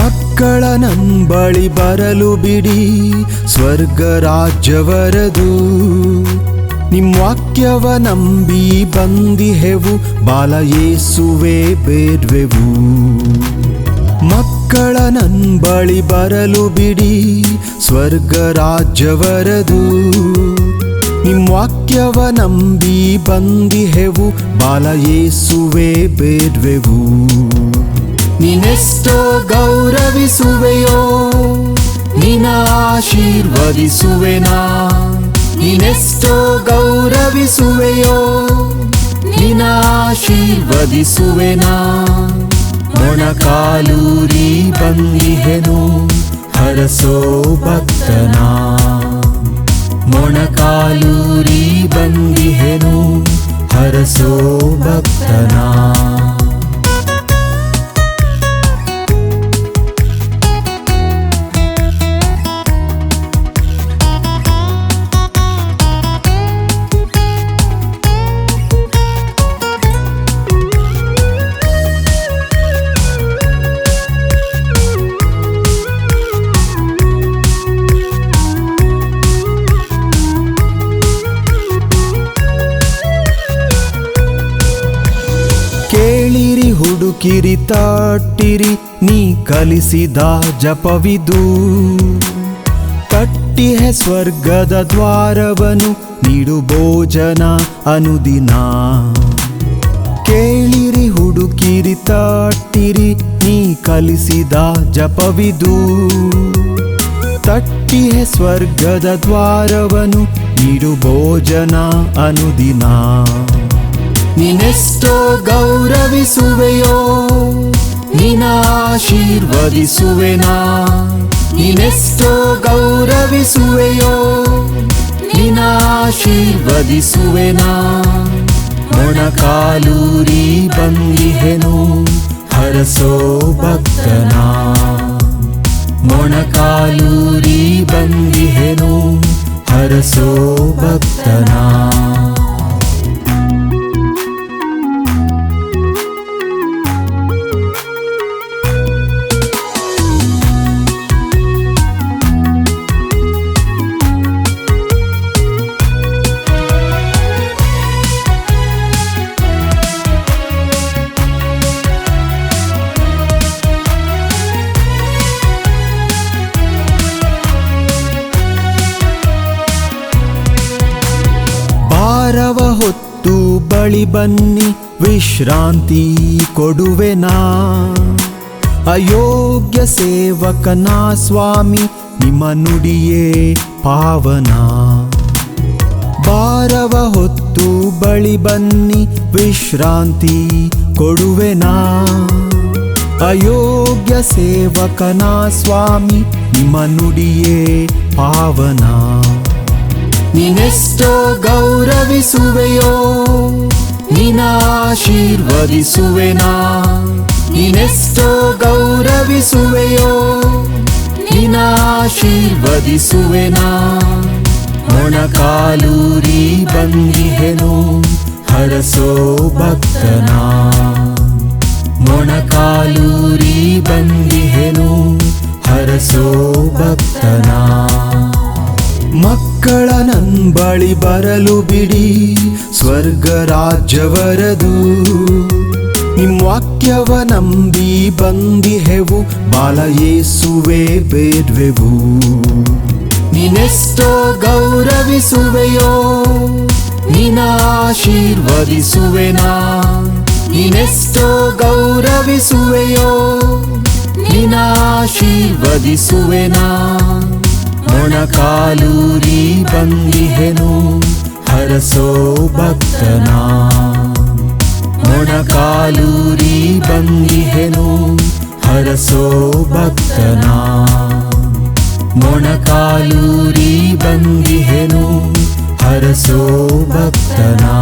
ನನ್ ನಂಬಳಿ ಬರಲು ಬಿಡಿ, ಸ್ವರ್ಗ ರಾಜ್ಯವರದು. ನಿಮ್ಮ ವಾಕ್ಯವ ನಂಬಿ ಬಂದಿಹೆವು, ಬಾಲ ಏಸುವೆ ಬೇಡ್ವೆವು. ಮಕ್ಕಳ ನಂಬಳಿ ಬರಲು ಬಿಡಿ, ಸ್ವರ್ಗ ರಾಜ್ಯವರದು. ನಿಮ್ಮ ವಾಕ್ಯವ ನಂಬಿ ಬಂದಿಹೆವು, ಬಾಲ ಏಸುವೆ ಬೇಡ್ವೆವು. ನೀನೆಷ್ಟೋ ಗೌರವಿಸುವೆಯೋ ನಿನ ಆಶೀರ್ವದಿಸುವೆನಾ ನೀನೆಷ್ಟೋ ಗೌರವಿಸುವೆಯೋ ನಿನ ಆಶೀರ್ವದಿಸುವೆನಾ ಮೊಣಕಾಲೂರಿ ಬಂದಿಹೆನು ಹರಸೋ ಭಕ್ತನಾ ಹುಡುಕಿರಿ ನೀ ಕಲಿಸಿದ ಜಪವಿದು. ತಟ್ಟಿಹೆ ಸ್ವರ್ಗದ ದ್ವಾರವನು ನೀಡು ಭೋಜನ ಅನುದಿನ. ಕೇಳಿರಿ ಹುಡುಕಿರಿ ನೀ ಕಲಿಸಿದ ಜಪವಿದು. ತಟ್ಟಿಹೆ ಸ್ವರ್ಗದ ದ್ವಾರವನು ನೀಡು ಭೋಜನ ಅನುದಿನ. ನೀನೆಷ್ಟೋ ಗೌರವಿಸುವೆಯೋ ನಿನ ಆಶೀರ್ವದಿಸುವೆನಾ ನೀನೆಷ್ಟೋ ಗೌರವಿಸುವೆಯೋ ನಿನ ಆಶೀರ್ವದಿಸುವೆನಾ ಮೊಣಕಾಲೂರಿ ಬಂದಿಹೆನು ಹರಸೋ ಭಕ್ತನಾ ಮೊಣಕಾಲೂರಿ ಬಂದಿಹೆನು ಹರಸೋ ಭಕ್ತನಾ ಭಾರವ ಹೊತ್ತು ಬಳಿ ಬನ್ನಿ ವಿಶ್ರಾಂತಿ ಕೊಡುವೆನಾ ಅಯೋಗ್ಯ ಸೇವಕನಾ ಸ್ವಾಮಿ, ನಿಮ್ಮ ನುಡಿಯೇ ಪಾವನ. ಭಾರವ ಹೊತ್ತು ಬಳಿ ಬನ್ನಿ ವಿಶ್ರಾಂತಿ ಕೊಡುವೆನಾ ಅಯೋಗ್ಯ ಸೇವಕನಾ ಸ್ವಾಮಿ, ನಿಮ್ಮ ನುಡಿಯೇ ಪಾವನ. ನೀನೆಷ್ಟೋ ಗೌರವಿಸುವೆಯೋ ನಿನ ಆಶೀರ್ವದಿಸುವೆನಾ ನೀನೆಷ್ಟೋ ಗೌರವಿಸುವೆಯೋ ನಿನ ಆಶೀರ್ವದಿಸುವೆನಾ ಮೊಣಕಾಲೂರಿ ಬಂದಿಹೆನು ಹರಸೋ ಭಕ್ತನಾ ಮೊಣಕಾಲೂರಿ ಬಂದಿಹೆನು ಹರಸೋ ಭಕ್ತನಾ ಮಕ್ಕಳ ನನ್ ಬರಲು ಬಿಡಿ, ಸ್ವರ್ಗ ರಾಜ್ಯವರದು. ನಿಮ್ ವಾಕ್ಯವ ನಂಬಿ ಬಂದಿಹೆವು ಬಾಲ ಏಸುವೆ ಬೇಡ್ವೆವು. ನೀನೆಷ್ಟೋ ಗೌರವಿಸುವೆಯೋ ನಿನ ಆಶೀರ್ವದಿಸುವೆನಾ. ನೀನೆಷ್ಟೋ ಗೌರವಿಸುವೆಯೋ ನಿನ ಆಶೀರ್ವದಿಸುವೆನಾ. ಮೊಣಕಾಲೂರಿ ಬಂದಿಹೆನು ಹರಸೋ ಭಕ್ತನಾ ಮೊಣಕಾಲೂರಿ ಬಂದಿಹೆನು ಹರಸೋ ಭಕ್ತನಾ ಮೊಣಕಾಲೂರಿ ಬಂದಿಹೆನು ಹರಸೋ ಭಕ್ತನಾ